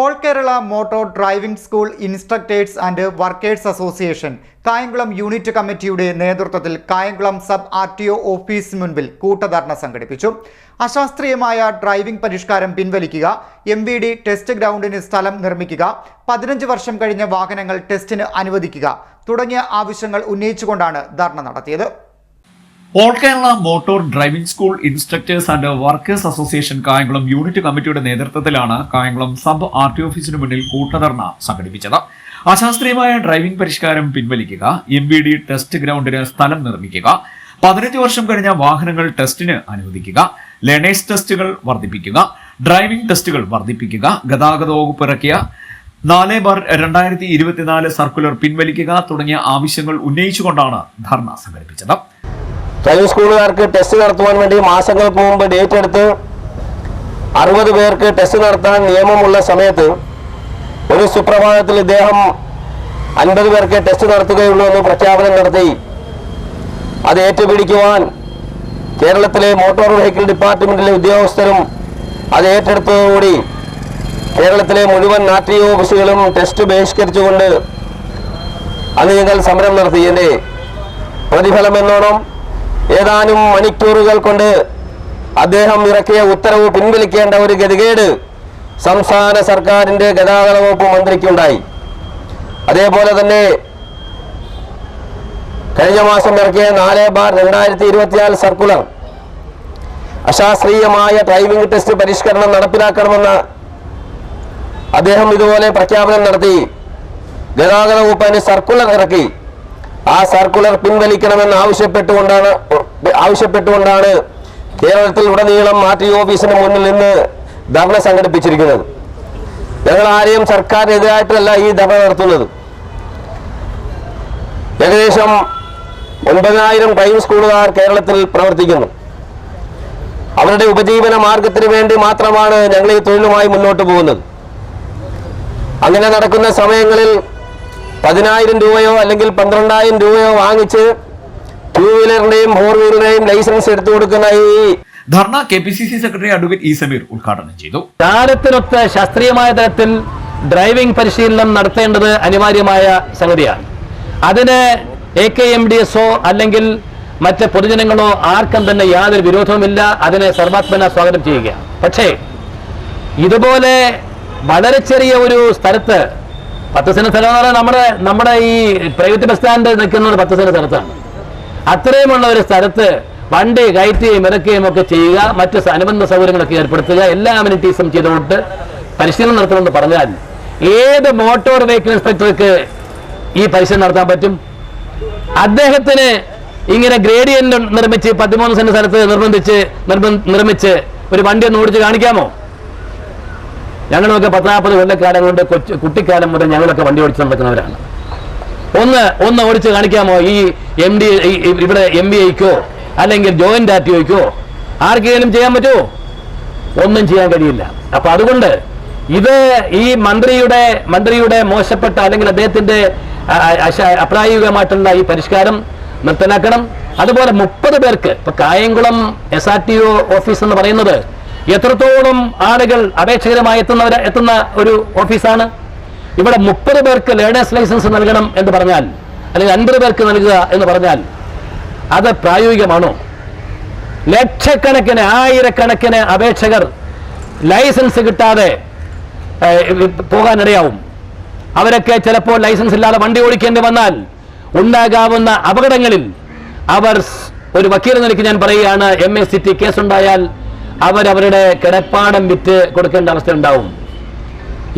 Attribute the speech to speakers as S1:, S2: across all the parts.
S1: All Kerala motor driving school instructors and workers association Kayamkulam unit കമ്മിറ്റിയുടെ നേതൃത്വത്തിൽ Kayamkulam sub R T O ഓഫീസിന് മുൻപിൽ കൂട്ടധർണ സംഘടിപ്പിച്ചു. അശാസ്ത്രീയമായ ഡ്രൈവിംഗ് പരിഷ്കാരം പിൻവലിക്കുക എം വി ഡി ടെസ്റ്റ് ഗ്രൗണ്ടിന് സ്ഥലം നിർമ്മിക്കുക പതിനഞ്ച് വർഷം കഴിഞ്ഞ വാഹനങ്ങൾ ടെസ്റ്റിന് അനുവദിക്കുക തുടങ്ങിയ ആവശ്യങ്ങൾ ഉന്നയിച്ചുകൊണ്ടാണ് ധർണ നടത്തിയത്.
S2: All Kerala motor driving school instructors and workers association Kayamkulam unit കമ്മിറ്റിയുടെ നേതൃത്വത്തിലാണ് കായംകുളം സബ് ആർ ടി ഓഫീസിന് മുന്നിൽ കൂട്ടധർണ സംഘടിപ്പിച്ചത്. അശാസ്ത്രീയമായ ഡ്രൈവിംഗ് പരിഷ്കാരം പിൻവലിക്കുക എം ബി ഡി ടെസ്റ്റ് ഗ്രൗണ്ടിന് സ്ഥലം നിർമ്മിക്കുക പതിനഞ്ച് വർഷം കഴിഞ്ഞ വാഹനങ്ങൾ ടെസ്റ്റിന് അനുവദിക്കുക ലേണേഴ്സ് ടെസ്റ്റുകൾ വർദ്ധിപ്പിക്കുക ഡ്രൈവിംഗ് ടെസ്റ്റുകൾ വർദ്ധിപ്പിക്കുക ഗതാഗത വകുപ്പ് ഇറക്കിയ നാല് ബാർ രണ്ടായിരത്തി ഇരുപത്തിനാല് സർക്കുലർ പിൻവലിക്കുക തുടങ്ങിയ ആവശ്യങ്ങൾ ഉന്നയിച്ചുകൊണ്ടാണ് ധർണ സംഘടിപ്പിച്ചത്.
S3: ഡ്രൈവിംഗ് സ്കൂളുകാർക്ക് ടെസ്റ്റ് നടത്തുവാൻ വേണ്ടി മാസങ്ങൾക്ക് മുമ്പ് ഡേറ്റ് എടുത്ത് അറുപത് പേർക്ക് ടെസ്റ്റ് നടത്താൻ നിയമമുള്ള സമയത്ത് ഒരു സുപ്രഭാതത്തിൽ ഇദ്ദേഹം അൻപത് പേർക്ക് ടെസ്റ്റ് നടത്തുകയുള്ളൂ എന്ന് പ്രഖ്യാപനം നടത്തി. അത് ഏറ്റുപിടിക്കുവാൻ കേരളത്തിലെ മോട്ടോർ വെഹിക്കിൾ ഡിപ്പാർട്ട്മെന്റിലെ ഉദ്യോഗസ്ഥരും അത് ഏറ്റെടുത്തതോടുകൂടി കേരളത്തിലെ മുഴുവൻ നാട്ടിക ഓഫീസുകളും ടെസ്റ്റ് ബഹിഷ്കരിച്ചുകൊണ്ട് അന്ന് ഞങ്ങൾ സമരം നടത്തി. എന്റെ പ്രതിഫലം എന്നോണം ഏതാനും മണിക്കൂറുകൾ കൊണ്ട് അദ്ദേഹം ഇറക്കിയ ഉത്തരവ് പിൻവലിക്കേണ്ട ഒരു ഗതികേട് സംസ്ഥാന സർക്കാരിന്റെ ഗതാഗത വകുപ്പ് മന്ത്രിക്കുണ്ടായി. അതേപോലെ തന്നെ കഴിഞ്ഞ മാസം ഇറക്കിയ നാല് ബാർ രണ്ടായിരത്തി ഇരുപത്തിനാല് സർക്കുലർ അശാസ്ത്രീയമായ ഡ്രൈവിംഗ് ടെസ്റ്റ് പരിഷ്കരണം നടപ്പിലാക്കണമെന്ന അദ്ദേഹം ഇതുപോലെ പ്രഖ്യാപനം നടത്തി. ഗതാഗത വകുപ്പ് സർക്കുലർ ഇറക്കി. ആ സർക്കുലർ പിൻവലിക്കണമെന്ന് ആവശ്യപ്പെട്ടുകൊണ്ടാണ് ആവശ്യപ്പെട്ടുകൊണ്ടാണ് കേരളത്തിൽ ഉടനീളം ടി ഓഫീസിന് മുന്നിൽ നിന്ന് ധർണ സംഘടിപ്പിച്ചിരിക്കുന്നത്. ഞങ്ങൾ ആരെയും സർക്കാരിനെതിരായിട്ടല്ല ഈ ധർണ നടത്തുന്നത്. ഏകദേശം ഒൻപതിനായിരം പ്രൈം സ്കൂളുകാർ കേരളത്തിൽ പ്രവർത്തിക്കുന്നു. അവരുടെ ഉപജീവന മാർഗത്തിന് വേണ്ടി മാത്രമാണ് ഞങ്ങൾ ഈ തൊഴിലുമായി മുന്നോട്ട് പോകുന്നത്. അങ്ങനെ നടക്കുന്ന സമയങ്ങളിൽ പതിനായിരം രൂപയോ അല്ലെങ്കിൽ പന്ത്രണ്ടായിരം രൂപയോ വാങ്ങിച്ച് ടൂ വീലറിന്റെയും ഫോർ വീലറിന്റെയും ലൈസൻസ് എടുത്തു കൊടുക്കുന്ന ഈ
S2: ധർണ K P C C secretary advocate E Sameer ഉദ്ഘാടനം ചെയ്തു.
S4: താരത്തിനൊത്ത ശാസ്ത്രീയമായ തരത്തിൽ ഡ്രൈവിംഗ് പരിശീലനം നടത്തേണ്ടത് അനിവാര്യമായ സംഗതിയാണ്. അതിന് എ കെ എം ഡി എസോ അല്ലെങ്കിൽ മറ്റ് പൊതുജനങ്ങളോ ആർക്കും തന്നെ യാതൊരു വിരോധവുമില്ല. അതിനെ സർവാത്മന സ്വാഗതം ചെയ്യുക പക്ഷേ ഇതുപോലെ വളരെ ചെറിയ ഒരു സ്ഥലത്ത് പത്ത് സെന്റ് സ്ഥലം എന്ന് പറഞ്ഞാൽ നമ്മുടെ നമ്മുടെ ഈ പ്രൈവറ്റ് ബസ് സ്റ്റാൻഡ് നിൽക്കുന്നത് പത്ത് സെന്റ് സ്ഥലത്താണ്. അത്രയുമുള്ള ഒരു സ്ഥലത്ത് വണ്ടി കയറ്റുകയും ഇറക്കുകയും ഒക്കെ ചെയ്യുക മറ്റ് അനുബന്ധ സൗകര്യങ്ങളൊക്കെ ഏർപ്പെടുത്തുക എല്ലാ അമിനിറ്റീസും ചെയ്തുകൊണ്ട് പരിശീലനം നടത്തണമെന്ന് പറഞ്ഞാൽ ഏത് മോട്ടോർ വെഹിക്കിൾ ഇൻസ്പെക്ടർക്ക് ഈ പരിശീലനം നടത്താൻ പറ്റും? അദ്ദേഹത്തിന് ഇങ്ങനെ ഗ്രേഡിയന്റ് നിർമ്മിച്ച് പതിമൂന്ന് സെന്റ് സ്ഥലത്ത് നിർബന്ധിച്ച് നിർമ്മിച്ച് ഒരു വണ്ടി ഒന്ന് ഓടിച്ച് കാണിക്കാമോ? ഞങ്ങളൊക്കെ പത്താപ്പത് കൊല്ലക്കാലം കൊണ്ട് കൊച്ചു കുട്ടിക്കാലം മുതൽ ഞങ്ങളൊക്കെ വണ്ടി ഓടിച്ച് നടക്കുന്നവരാണ്. ഒന്ന് ഒന്ന് ഓടിച്ച് കാണിക്കാമോ? ഈ എം ഡി ഇവിടെ എം ബി ഐക്കോ അല്ലെങ്കിൽ ജോയിന്റ് ആർ ടി ഒക്കോ ആർക്കെങ്കിലും ചെയ്യാൻ പറ്റുമോ? ഒന്നും ചെയ്യാൻ കഴിയില്ല. അപ്പൊ അതുകൊണ്ട് ഇത് ഈ മന്ത്രിയുടെ മന്ത്രിയുടെ മോശപ്പെട്ട അല്ലെങ്കിൽ അദ്ദേഹത്തിന്റെ അപ്രായോഗികമായിട്ടുള്ള ഈ പരിഷ്കാരം നിർത്തലാക്കണം. അതുപോലെ മുപ്പത് പേർക്ക് ഇപ്പൊ Kayamkulam S R T O office എന്ന് പറയുന്നത് എത്രത്തോളം ആളുകൾ അപേക്ഷകരമായി എത്തുന്നവരെ എത്തുന്ന ഒരു ഓഫീസാണ്? ഇവിടെ മുപ്പത് പേർക്ക് ലേണേഴ്സ് ലൈസൻസ് നൽകണം എന്ന് പറഞ്ഞാൽ അല്ലെങ്കിൽ അൻപത് പേർക്ക് നൽകുക എന്ന് പറഞ്ഞാൽ അത് പ്രായോഗികമാണോ? ലക്ഷക്കണക്കിന് ആയിരക്കണക്കിന് അപേക്ഷകർ ലൈസൻസ് കിട്ടാതെ പോകാനിടയാവും. അവരൊക്കെ ചിലപ്പോൾ ലൈസൻസ് ഇല്ലാതെ വണ്ടി ഓടിക്കേണ്ടി വന്നാൽ ഉണ്ടാകാവുന്ന അപകടങ്ങളിൽ അവർ ഒരു വക്കീൽ നിലയ്ക്ക് ഞാൻ പറയുകയാണ് എം എസ് സിറ്റി കേസുണ്ടായാൽ അവരവരുടെ കിടപ്പാടം വിറ്റ് കൊടുക്കേണ്ട അവസ്ഥ ഉണ്ടാവും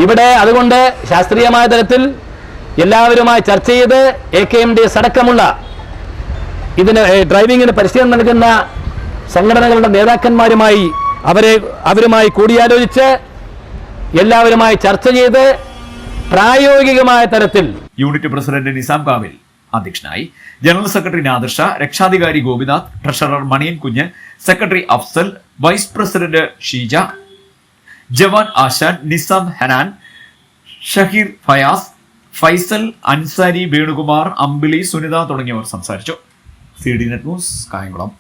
S4: ഇവിടെ അതുകൊണ്ട് ശാസ്ത്രീയമായ തരത്തിൽ എല്ലാവരുമായി ചർച്ച ചെയ്ത് A K M D S അടക്കമുള്ള ഇതിന് ഡ്രൈവിങ്ങിന് പരിശീലനം നൽകുന്ന സംഘടനകളുടെ നേതാക്കന്മാരുമായി അവരെ അവരുമായി കൂടിയാലോചിച്ച് എല്ലാവരുമായി ചർച്ച ചെയ്ത് പ്രായോഗികമായ തരത്തിൽ
S2: യൂണിറ്റ് പ്രസിഡന്റ് നിസാം കാവിൽ അധ്യക്ഷനായി. ജനറൽ സെക്രട്ടറി നാദർഷ രക്ഷാധികാരി Gopinath treasurer Maniyan Kunju secretary Afsal vice president Sheeja Jawan Ashan Nizam Hanan Shaheer Fayaz Faisal Ansari Venukumar Ambili Sunitha തുടങ്ങിയവർ സംസാരിച്ചു. C D net news Kayamkulam.